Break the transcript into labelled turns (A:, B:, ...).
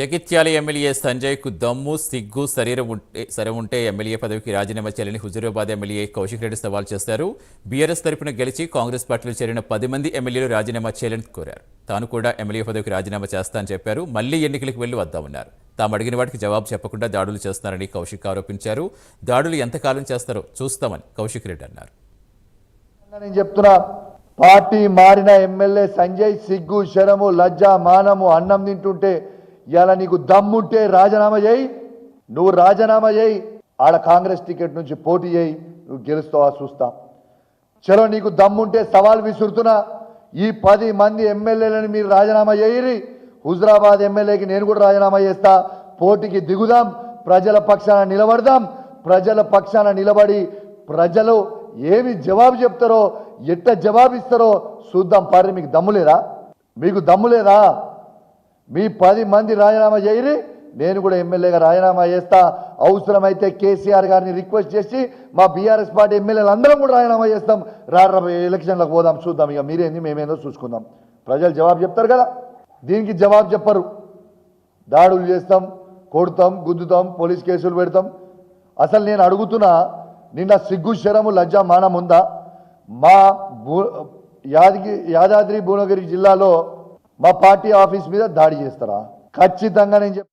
A: Jagtial MLA సంజయ్కు దమ్ము సిగ్గు శరీరం ఉంటే సరే ఉంటే ఎమ్మెల్యే పదవికి రాజీనామా చేయాలని హుజూరాబాద్ ఎమ్మెల్యే కౌశిక్ రెడ్డి సవాల్ చేశారు. బీఆర్ఎస్ తరపున గెలిచి కాంగ్రెస్ పార్టీలో చేరిన పది మంది ఎమ్మెల్యేలు రాజీనామా చేయాలని కోరారు. తాను కూడా ఎమ్మెల్యే పదవికి రాజీనామా చేస్తానని చెప్పారు. మళ్ళీ ఎన్నికలకు వెళ్ళి వద్దామన్నారు తాము అడిగిన వాటికి జవాబు చెప్పకుండా దాడులు చేస్తున్నారని కౌశిక్ ఆరోపించారు. దాడులు ఎంతకాలం చేస్తారో చూస్తామని కౌశిక్ రెడ్డి అన్నారు.
B: నేను చెప్తున్నా పార్టీ మారిన ఎమ్మెల్యే సంజయ్ సిగ్గు శరము లజ్జ మానము అన్నం తింటుంటే ఇలా నీకు దమ్ముంటే రాజీనామా చేయి. నువ్వు రాజీనామా చేయి. ఆడ కాంగ్రెస్ టికెట్ నుంచి పోటీ చేయి. నువ్వు గెలుస్తావా చూస్తా. చలో నీకు దమ్ముంటే సవాల్ విసురుతున్నా. ఈ పది మంది ఎమ్మెల్యేలను మీరు రాజీనామా చేయరి హుజరాబాద్ ఎమ్మెల్యేకి నేను కూడా రాజీనామా చేస్తా. పోటీకి దిగుదాం. ప్రజల పక్షాన నిలబడదాం. ప్రజల పక్షాన నిలబడి ప్రజలు ఏమి జవాబు చెప్తారో ఎట్ట జవాబు ఇస్తారో చూద్దాం. పారి మీకు దమ్ము లేదా? మీకు దమ్ము లేదా? మీ పది మంది రాజీనామా చేయరి నేను కూడా ఎమ్మెల్యేగా రాజీనామా చేస్తా. అవసరమైతే కేసీఆర్ గారిని రిక్వెస్ట్ చేసి మా బీఆర్ఎస్ పార్టీ ఎమ్మెల్యేలు అందరం కూడా రాజీనామా చేస్తాం. రా ఎలక్షన్లకు పోదాం చూద్దాం ఇక మీరేంది మేమేందో చూసుకుందాం. ప్రజలు జవాబు చెప్తారు కదా దీనికి జవాబు చెప్పరు. దాడులు చేస్తాం కొడతాం గుద్దుతాం పోలీస్ కేసులు పెడతాం. అసలు నేను అడుగుతున్నా నిన్న సిగ్గు శరము లజ్జ మానం ఉందా? మా భూ యాదగిరి యాదాద్రి భువనగిరి జిల్లాలో మా పార్టీ ఆఫీస్ మీద దాడి చేస్తారా? ఖచ్చితంగా నేను చెప్